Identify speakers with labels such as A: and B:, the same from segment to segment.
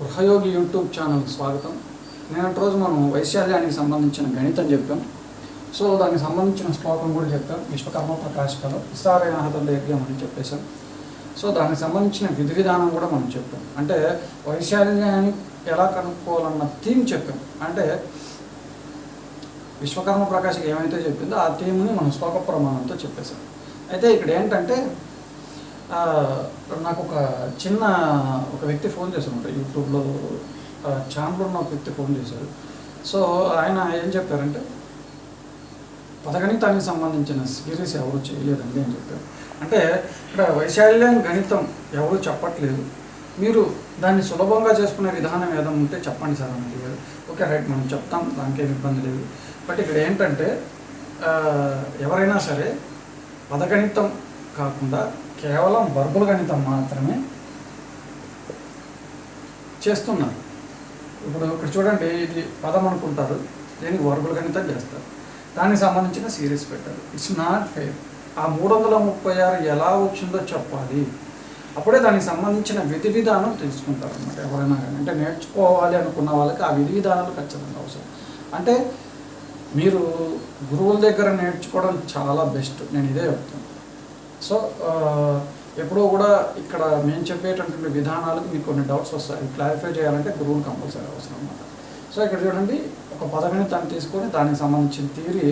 A: గృహయోగి YouTube channel స్వాగతం. నేను రోజు మనం వైశాల్యానికి సంబంధించిన గణితం చెప్పాం సో దానికి సంబంధించిన శ్లోకం కూడా చెప్పాం విశ్వకర్మ ప్రకాశకలో విస్తారైన హతంలో యజ్ఞం అని చెప్పేశాం. సో దానికి సంబంధించిన విధి విధానం కూడా మనం చెప్పాం అంటే వైశాల్యాన్ని ఎలా కనుక్కోవాలన్న థీమ్ చెప్పాం అంటే విశ్వకర్మ ప్రకాశం ఏమైతే చెప్పిందో ఆ థీమ్ని మనం శ్లోక ప్రమాణంతో చెప్పేశాం. అయితే ఇక్కడ ఏంటంటే నాకు ఒక చిన్న ఒక వ్యక్తి ఫోన్ చేశారు యూట్యూబ్లో. ఛానల్ ఉన్న ఒక వ్యక్తి ఫోన్ చేశారు. సో ఆయన ఏం చెప్పారంటే పదగణితానికి సంబంధించిన సిరీస్ ఎవరు చేయలేదండి అని చెప్పారు. అంటే ఇక్కడ వైశాల్యం గణితం ఎవరు చెప్పట్లేదు. మీరు దాన్ని సులభంగా చేసుకునే విధానం ఏదో ఉంటే చెప్పండి సార్ అని అడిగారు. ఓకే రైట్ మనం చెప్తాం దానికేం ఇబ్బంది లేదు. బట్ ఇక్కడ ఏంటంటే ఎవరైనా సరే పదగణితం కాకుండా కేవలం వర్గుల గణితం మాత్రమే చేస్తున్నారు. ఇప్పుడు ఇక్కడ చూడండి ఇది పదం అనుకుంటారు. దీనికి వర్గుల గణితం చేస్తారు. దానికి సంబంధించిన సిరీస్ పెట్టారు. ఇట్స్ నాట్ ఫెయిర్ ఆ మూడు వందల ముప్పై ఆరు ఎలా వచ్చిందో చెప్పాలి. అప్పుడే దానికి సంబంధించిన విధి విధానం తెలుసుకుంటారు అనమాట ఎవరైనా కానీ. అంటే నేర్చుకోవాలి అనుకున్న వాళ్ళకి ఆ విధి విధానాలు ఖచ్చితంగా అవసరం. అంటే మీరు గురువుల దగ్గర నేర్చుకోవడం చాలా బెస్ట్ నేను ఇదే చెప్తాను సో ఎప్పుడో ఎప్పుడూ కూడా ఇక్కడ మేము చెప్పేటటువంటి విధానాలకు మీకు కొన్ని డౌట్స్ వస్తాయి. క్లారిఫై చేయాలంటే గురువుని కంపల్సరీ అవసరం అన్నమాట. సో ఇక్కడ చూడండి ఒక పదవిని తను తీసుకొని దానికి సంబంధించిన తీరి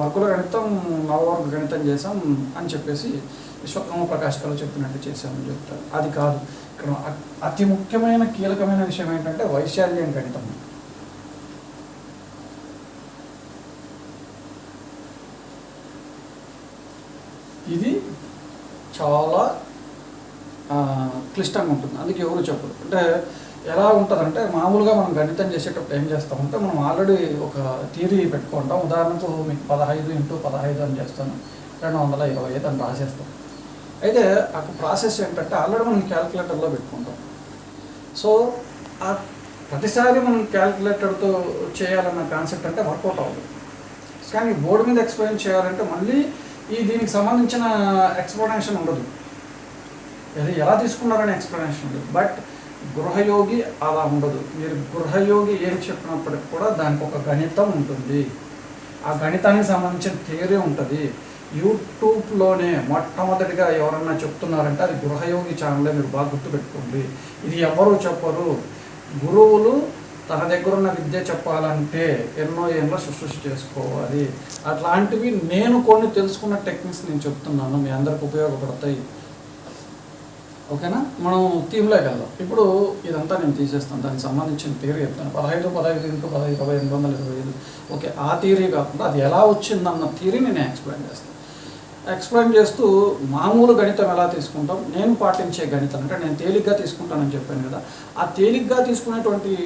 A: వర్కుల గణితం నవవర్గ గణితం చేసాం అని చెప్పేసి విశ్వకర్మ ప్రకాష్ గారు చెప్పినట్టు చేశామని చెప్తారు. అది కాదు. ఇక్కడ అతి ముఖ్యమైన కీలకమైన విషయం ఏంటంటే వైశాల్యం గణితం ఇది చాలా క్లిష్టంగా ఉంటుంది. అందుకే ఎవరు చెప్పరు. అంటే ఎలా ఉంటుందంటే మామూలుగా మనం గణితం చేసేటప్పుడు ఏం చేస్తామంటే మనం ఆల్రెడీ ఒక థియరీ పెట్టుకుంటాం. ఉదాహరణకు మీకు పదహైదు ఇంటూ పదహైదు అని చేస్తాను. రెండు వందల ఇరవై ఐదు అని రాసేస్తాం. అయితే ఆ ప్రాసెస్ ఏంటంటే ఆల్రెడీ మనం క్యాల్కులేటర్లో పెట్టుకుంటాం. సో ఆ ప్రతిసారి మనం క్యాల్కులేటర్తో చేయాలన్న కాన్సెప్ట్ అంటే వర్కౌట్ అవ్వదు. కానీ బోర్డు మీద ఎక్స్ప్లెయిన్ చేయాలంటే మళ్ళీ ఈ దీనికి సంబంధించిన ఎక్స్ప్లెనేషన్ ఉండదు. అది ఎలా తీసుకున్నారనే ఎక్స్ప్లెనేషన్ ఉండదు. బట్ గృహయోగి అలా ఉండదు. మీరు గృహయోగి ఏం చెప్పినప్పటికి కూడా దానికి ఒక గణితం ఉంటుంది. ఆ గణితానికి సంబంధించిన థియరీ ఉంటుంది. యూట్యూబ్లోనే మొట్టమొదటిగా ఎవరన్నా చెప్తున్నారంటే అది గృహయోగి ఛానల్లో మీరు బాగా గుర్తుపెట్టుకోండి. ఇది ఎవరు చెప్పరు. గురువులు తన దగ్గర ఉన్న విద్య చెప్పాలంటే ఎన్నో ఏళ్ళ శుశ్రూష చేసుకోవాలి. అట్లాంటివి నేను కొన్ని తెలుసుకున్న టెక్నిక్స్ నేను చెప్తున్నాను మీ అందరికి ఉపయోగపడతాయి. ఓకేనా? మనం థీమ్లోకి వెళ్దాం. ఇప్పుడు ఇదంతా నేను తీసేస్తాను. దానికి సంబంధించిన థియరీ చెప్తాను. పదహైదు పదహైదు ఇంటూ పదహైదు ఇరవై ఎనిమిది వందల ఇరవై ఐదు. ఓకే ఆ థియరీ కాకుండా అది ఎలా వచ్చిందన్న థియరీ నేను ఎక్స్ప్లెయిన్ చేస్తాను. ఎక్స్ప్లెయిన్ చేస్తూ మామూలు గణితం ఎలా తీసుకుంటాం? నేను పాటించే గణితం. అంటే నేను తేలిగ్గా తీసుకుంటానని చెప్పాను కదా. ఆ తేలిగ్గా తీసుకునేటువంటి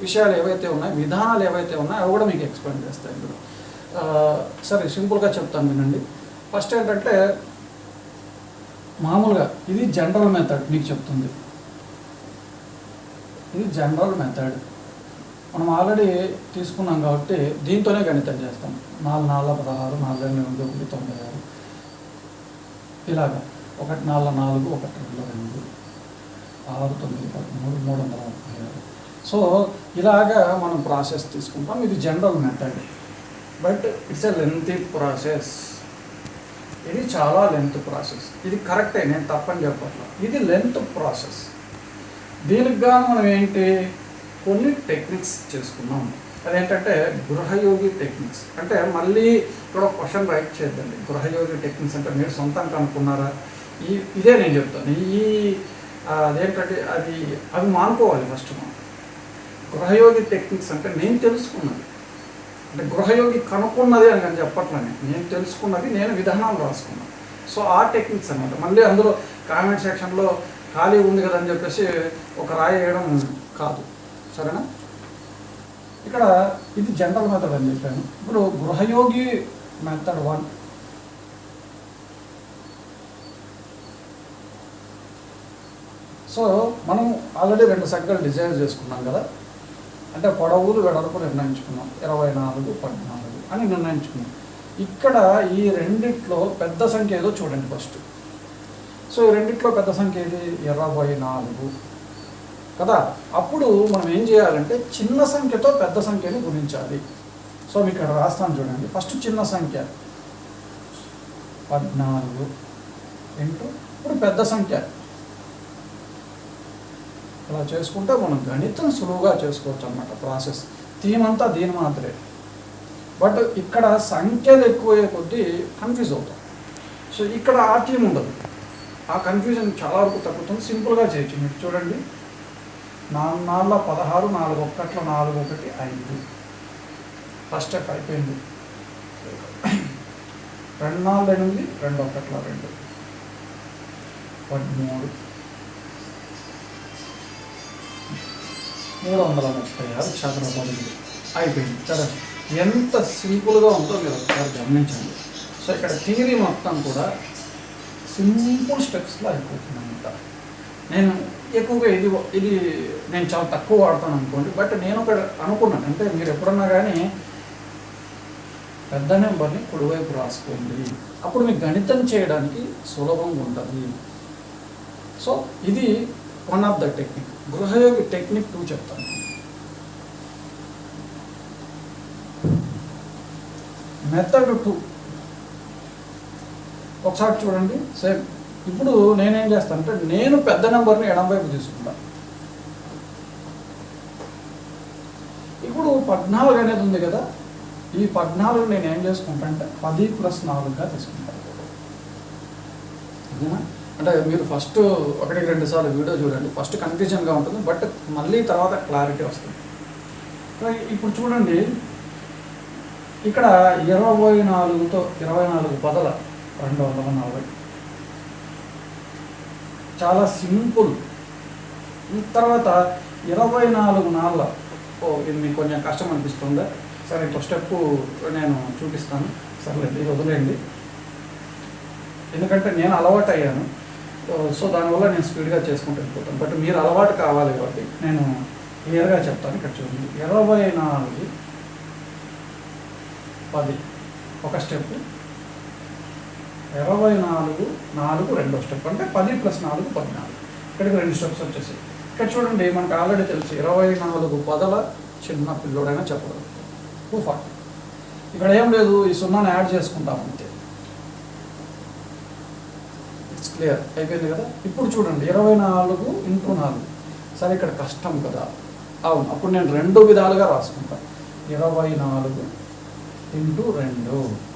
A: విషయాలు ఏవైతే ఉన్నాయో విధానాలు ఏవైతే ఉన్నాయో అవి కూడా మీకు ఎక్స్ప్లెయిన్ చేస్తాయి ఇందులో. సరే సింపుల్గా చెప్తాను వినండి. ఫస్ట్ ఏంటంటే మామూలుగా ఇది జనరల్ మెథడ్ మీకు చెప్తుంది. ఇది జనరల్ మెథడ్. మనం ఆల్రెడీ తీసుకున్నాం కాబట్టి దీంతోనే గణితం చేస్తాం. నాలుగు నాలుగు పదహారు నాలుగు ఎనిమిది ఒకటి తొంభై ఆరు. ఇలాగా. ఒకటి నాలుగు నాలుగు ఒకటి రెండు రెండు ఆరు తొమ్మిది పదమూడు మూడు వందల ముప్పై ఆరు. సో ఇలాగా మనం ప్రాసెస్ తీసుకుంటాం. ఇది general method but it's a lengthy process ఇది చాలా లెంత్ ప్రాసెస్ ఇది కరెక్టే నేను తప్పని చెప్పట్లా. ఇది లెంత్ ప్రాసెస్ దీనికి గాను మనం ఏంటి? కొన్ని టెక్నిక్స్ చేసుకున్నాం. అదేంటంటే గృహయోగి టెక్నిక్స్ అంటే మళ్ళీ ఇక్కడ క్వశ్చన్ రైట్ చేద్దండి. గృహయోగి టెక్నిక్స్ అంటే మీరు సొంతంగా అనుకున్నారా? ఈ ఇదే నేను చెప్తాను. ఈ అదేంటంటే అది అవి మానుకోవాలి ఫస్ట్ మనం. గృహయోగి టెక్నిక్స్ అంటే నేను తెలుసుకున్నది. అంటే గృహయోగి కనుక్కున్నది అని నేను చెప్పట్లని నేను తెలుసుకున్నది నేను విధానాలు రాసుకున్నాను. సో ఆ టెక్నిక్స్ అనమాట మళ్ళీ అందులో కామెంట్ సెక్షన్లో ఖాళీ ఉంది కదా అని చెప్పేసి ఒక రాయి వేయడం కాదు. సరేనా? ఇక్కడ ఇది జనరల్ మెథడ్ అని చెప్పాను. ఇప్పుడు గృహయోగి మెథడ్ వన్ సో మనం ఆల్రెడీ రెండు సంఖ్యలు డిజైన్ చేసుకున్నాం కదా. అంటే పొడవులు వెడల్పు నిర్ణయించుకున్నాం. ఇరవై నాలుగు పద్నాలుగు అని నిర్ణయించుకున్నాం. ఇక్కడ ఈ రెండిట్లో పెద్ద సంఖ్య ఏదో చూడండి ఫస్ట్. సో ఈ రెండిట్లో పెద్ద సంఖ్య ఏది? ఇరవై నాలుగు. కదా? అప్పుడు మనం ఏం చేయాలంటే చిన్న సంఖ్యతో పెద్ద సంఖ్యని గుణించాలి. సో మీకు ఇక్కడ రాస్తాను చూడండి. ఫస్ట్ చిన్న సంఖ్య. పద్నాలుగు ఇంటూ ఇప్పుడు పెద్ద సంఖ్య. అలా చేసుకుంటే మనం గణితం సులువుగా చేసుకోవచ్చు అనమాట ప్రాసెస్. థీమ్ అంతా దీని మాత్రమే. బట్ ఇక్కడ సంఖ్యలు ఎక్కువయ్యే కొద్దీ కన్ఫ్యూజ్ అవుతాం. సో ఇక్కడ ఆ థీమ్ ఉండదు. ఆ కన్ఫ్యూజన్ చాలా వరకు తగ్గుతుంది. సింపుల్గా చేయొచ్చు. మీరు చూడండి. నాలుగు నాలుగు పదహారు నాలుగు ఒక్కట్ల నాలుగు ఒకటి ఐదు. ఫస్ట్ స్టెప్ అయిపోయింది. రెండు నాలుగు ఎనిమిది రెండు ఒకట్ల రెండు. పదమూడు. మూడు వందల ముప్పై ఆరు శాతం పదమూడు అయిపోయింది. సరే ఎంత సింపుల్గా ఉందో మీరు ఒకసారి గమనించండి. సో ఇక్కడ థియరీ మొత్తం కూడా సింపుల్ స్టెప్స్లో అయిపోతుంది అనమాట నేను ఎక్కువగా ఇది ఇది నేను చాలా తక్కువ వాడతాను అనుకోండి బట్ నేను ఒక అనుకున్నాను. అంటే మీరు ఎప్పుడన్నా కానీ పెద్ద నెంబర్ని కుడివైపు రాసుకోండి. అప్పుడు మీకు గణితం చేయడానికి సులభంగా ఉంటుంది. సో ఇది వన్ ఆఫ్ ద టెక్నిక్ గృహయోగి టెక్నిక్ టూ చెప్తాను. Method two. ఒకసారి చూడండి. సేమ్. ఇప్పుడు నేనేం చేస్తానంటే నేను పెద్ద నెంబర్ని ఎడం వైపు తీసుకుంటాను ఇప్పుడు పద్నాలుగు అనేది ఉంది కదా. ఈ పద్నాలుగు నేను ఏం చేసుకుంటా అంటే పది ప్లస్ నాలుగుగా తీసుకుంటాను ఓకేనా అంటే మీరు ఫస్ట్ ఒకటికి రెండు సార్లు వీడియో చూడండి. ఫస్ట్ కన్ఫ్యూజన్గా ఉంటుంది బట్ మళ్ళీ తర్వాత క్లారిటీ వస్తుంది. ఇప్పుడు చూడండి ఇక్కడ ఇరవై నాలుగుతో ఇరవై నాలుగు పదల రెండు వందల నలభై. చాలా సింపుల్. తర్వాత ఇరవై నాలుగు నాళ్ళ. ఓ ఇది మీకు కొంచెం కష్టం అనిపిస్తుందా. సరే ఇంకో స్టెప్ నేను చూపిస్తాను. సర్లేదు ఇది వదిలేయండి. ఎందుకంటే నేను అలవాటు అయ్యాను సో దానివల్ల నేను స్పీడ్గా చేసుకుంటూ వెళ్ళిపోతాను బట్ మీరు అలవాటు కావాలి కాబట్టి నేను క్లియర్గా చెప్తాను ఇక్కడ చూడండి. ఇరవై నాలుగు పది. ఒక స్టెప్ ఇరవై నాలుగు నాలుగు రెండో స్టెప్ అంటే పది ప్లస్ నాలుగు పద్నాలుగు. ఇక్కడికి రెండు స్టెప్స్ వచ్చేసాయి. ఇక్కడ చూడండి మనకు ఆల్రెడీ తెలుసు. ఇరవై నాలుగు పదల చిన్న పిల్లోడైనా చెప్పగలుగుతాం టూ ఫార్టీ ఇక్కడ ఏం లేదు ఈ సున్నాను యాడ్ చేసుకుంటాం అంతే ఇట్స్ క్లియర్ అయిపోయింది కదా? ఇప్పుడు చూడండి ఇరవై నాలుగు ఇంటూ నాలుగు. సరే ఇక్కడ కష్టం కదా? అవును అప్పుడు నేను రెండు విధాలుగా రాసుకుంటాను ఇరవై నాలుగు ఇంటూ రెండు.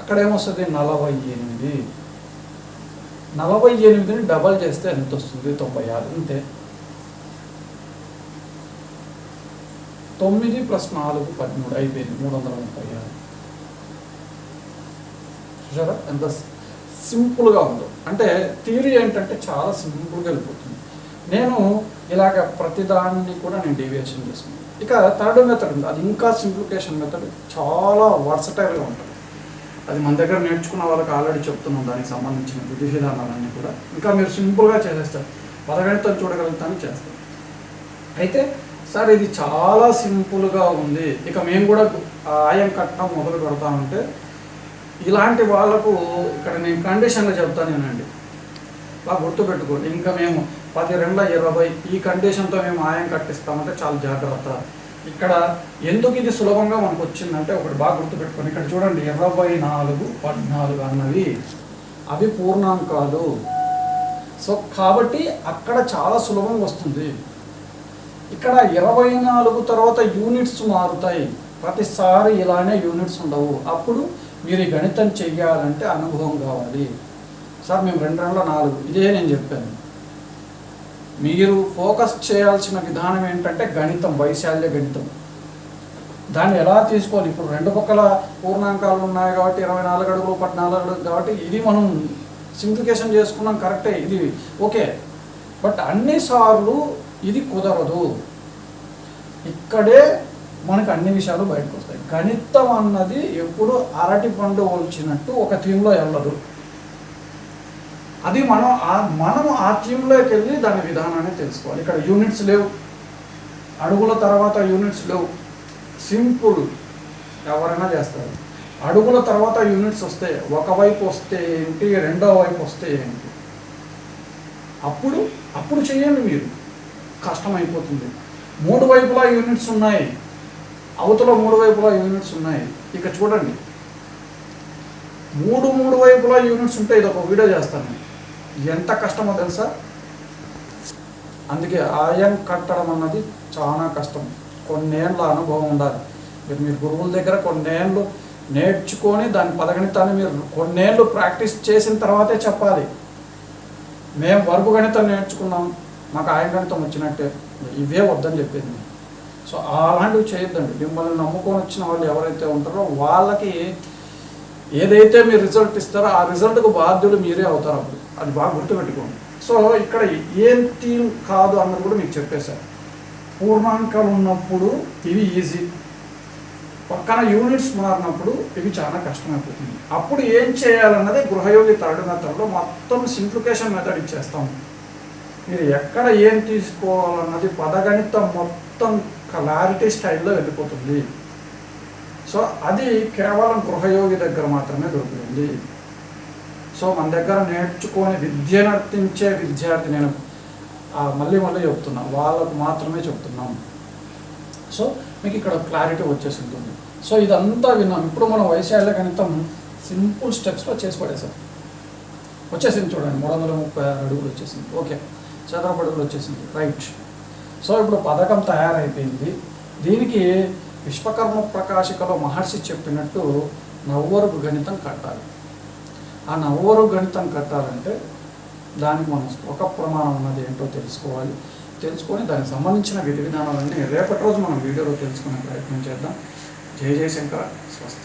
A: అక్కడ ఏమొస్తుంది నలభై ఎనిమిది. నలభై ఎనిమిదిని డబల్ చేస్తే ఎంత వస్తుంది తొంభై ఆరు. అంతే. తొమ్మిది ప్లస్ నాలుగు పదమూడు. అయిపోయింది. మూడు వందల ముప్పై ఆరు. చూసారా ఎంత సింపుల్గా ఉందో. అంటే థియరీ ఏంటంటే చాలా సింపుల్గా వెళ్ళిపోతుంది. నేను ఇలాగ ప్రతిదాన్ని కూడా నేను డీవియేషన్ చేసుకున్నాను. ఇక థర్డ్ మెథడ్ ఉంది. అది ఇంకా సింప్లికేషన్ మెథడ్ చాలా వర్సటైల్గా ఉంటుంది. అది మన దగ్గర నేర్చుకున్న వాళ్ళకి ఆల్రెడీ చెప్తున్నాం. దానికి సంబంధించిన విధి విధానాలన్నీ కూడా. ఇంకా మీరు సింపుల్గా చేసేస్తారు. పదగణితం చూడగలుగుతాను చేస్తారు. అయితే సార్ ఇది చాలా సింపుల్గా ఉంది. ఇక మేము కూడా ఆయం కట్టడం మొదలు పెడతామంటే ఇలాంటి వాళ్ళకు ఇక్కడ నేను కండిషన్లో చెప్తాను నేనండి బాగా గుర్తుపెట్టుకోండి ఇంకా మేము పది రెండు ఇరవై ఈ కండిషన్తో మేము ఆయం కట్టిస్తామంటే చాలా జాగ్రత్త. ఇక్కడ ఎందుకు ఇది సులభంగా మనకు వచ్చిందంటే ఒకటి బాగా గుర్తుపెట్టుకోండి. ఇక్కడ చూడండి ఇరవై నాలుగు పద్నాలుగు అన్నవి అవి పూర్ణాంకాలు. సో కాబట్టి అక్కడ చాలా సులభంగా వస్తుంది. ఇక్కడ ఇరవై నాలుగు తర్వాత యూనిట్స్ మారుతాయి. ప్రతిసారి ఇలానే యూనిట్స్ ఉండవు. అప్పుడు మీరు ఈ గణితం చెయ్యాలంటే అనుభవం కావాలి. సార్ మేము రెండు రెండుల నాలుగు. ఇదే నేను చెప్పాను. మీరు ఫోకస్ చేయాల్సిన విధానం ఏంటంటే గణితం వైశాల్య గణితం. దాన్ని ఎలా తీసుకోవాలి? ఇప్పుడు రెండు పక్కల పూర్ణాంకాలు ఉన్నాయి కాబట్టి ఇరవై నాలుగు అడుగులు పద్నాలుగు అడుగులు కాబట్టి ఇది మనం సింప్లికేషన్ చేసుకున్నాం కరెక్టే ఇది ఓకే. బట్ అన్నిసార్లు ఇది కుదరదు. ఇక్కడే మనకు అన్ని విషయాలు బయటకు వస్తాయి గణితం అన్నది ఎప్పుడు అరటి పండు వచ్చినట్టు ఒక థీమ్లో వెళ్ళదు అది మనం మనం ఆ థీమ్లోకి వెళ్ళి దాని విధానాన్ని తెలుసుకోవాలి. ఇక్కడ యూనిట్స్ లేవు. అడుగుల తర్వాత యూనిట్స్ లేవు. సింపుల్ ఎవరైనా చేస్తారు. అడుగుల తర్వాత యూనిట్స్ వస్తే ఒకవైపు వస్తే ఏంటి రెండో వైపు వస్తే ఏంటి? అప్పుడు అప్పుడు చేయండి మీరు. కష్టం అయిపోతుంది మూడు వైపులా యూనిట్స్ ఉన్నాయి. అవతల మూడు వైపులా యూనిట్స్ ఉన్నాయి. ఇక చూడండి. మూడు మూడు వైపులా యూనిట్స్ ఉంటే ఇది ఒక వీడియో చేస్తాను ఎంత కష్టమో తెలుసా? అందుకే ఆయన్ కట్టడం అన్నది చాలా కష్టం. కొన్నేళ్ళ అనుభవం ఉండాలి. మీరు మీరు గురువుల దగ్గర కొన్నేళ్ళు నేర్చుకొని దాని పదగణితాన్ని మీరు కొన్నేళ్ళు ప్రాక్టీస్ చేసిన తర్వాతే చెప్పాలి. మేము వర్గు గణితం నేర్చుకున్నాం. మాకు ఆయన గణితం వచ్చినట్టే. ఇవే వద్దని చెప్పింది సో అలాంటివి చేయొద్దండి. మిమ్మల్ని నమ్ముకొని వచ్చిన వాళ్ళు ఎవరైతే ఉంటారో వాళ్ళకి ఏదైతే మీరు రిజల్ట్ ఇస్తారో ఆ రిజల్ట్కు బాధ్యులు మీరే అవుతారు అప్పుడు. అది బాగా గుర్తుపెట్టుకోండి. సో ఇక్కడ ఏం థీమ్ కాదు అన్నది కూడా మీకు చెప్పేశారు పూర్ణాంకాలు ఉన్నప్పుడు ఇవి ఈజీ. పక్కన యూనిట్స్ మారినప్పుడు ఇవి చాలా కష్టమైపోతుంది. అప్పుడు ఏం చేయాలన్నది గృహయోగి థర్డ్ మెథడ్లో మొత్తం సింప్లికేషన్ మెథడ్ ఇచ్చేస్తాం. మీరు ఎక్కడ ఏం తీసుకోవాలన్నది పదగణితం మొత్తం క్లారిటీ స్టైల్లో వెళ్ళిపోతుంది. సో అది కేవలం గృహయోగి దగ్గర మాత్రమే దొరుకుతుంది సో మన దగ్గర నేర్చుకొని విద్య నర్తించే విద్యార్థి నేను మళ్ళీ మళ్ళీ చెప్తున్నా వాళ్ళకు మాత్రమే చెప్తున్నాం. సో మీకు ఇక్కడ క్లారిటీ వచ్చేసి ఉంటుంది సో ఇదంతా విన్నాం. ఇప్పుడు మనం వైశాల్య గణితం సింపుల్ స్టెప్స్లో చేసి పడేసాం. వచ్చేసింది చూడండి మూడు వందల ముప్పై ఆరు అడుగులు వచ్చేసింది. ఓకే చదరపు అడుగులు వచ్చేసింది. రైట్. సో ఇప్పుడు పథకం తయారైపోయింది. దీనికి విశ్వకర్మ ప్రకాశికలో మహర్షి చెప్పినట్టు నవ్వరుగు గణితం కట్టాలి. ఆ నవ్వరుగు గణితం కట్టాలంటే దానికి మనం ఒక ప్రమాణం ఉన్నది ఏంటో తెలుసుకోవాలి. తెలుసుకొని దానికి సంబంధించిన విధి విధానాలన్నీ రేపటి రోజు మనం వీడియోలో తెలుసుకునే ప్రయత్నం చేద్దాం. జయ జయశంకర్ స్వస్తి.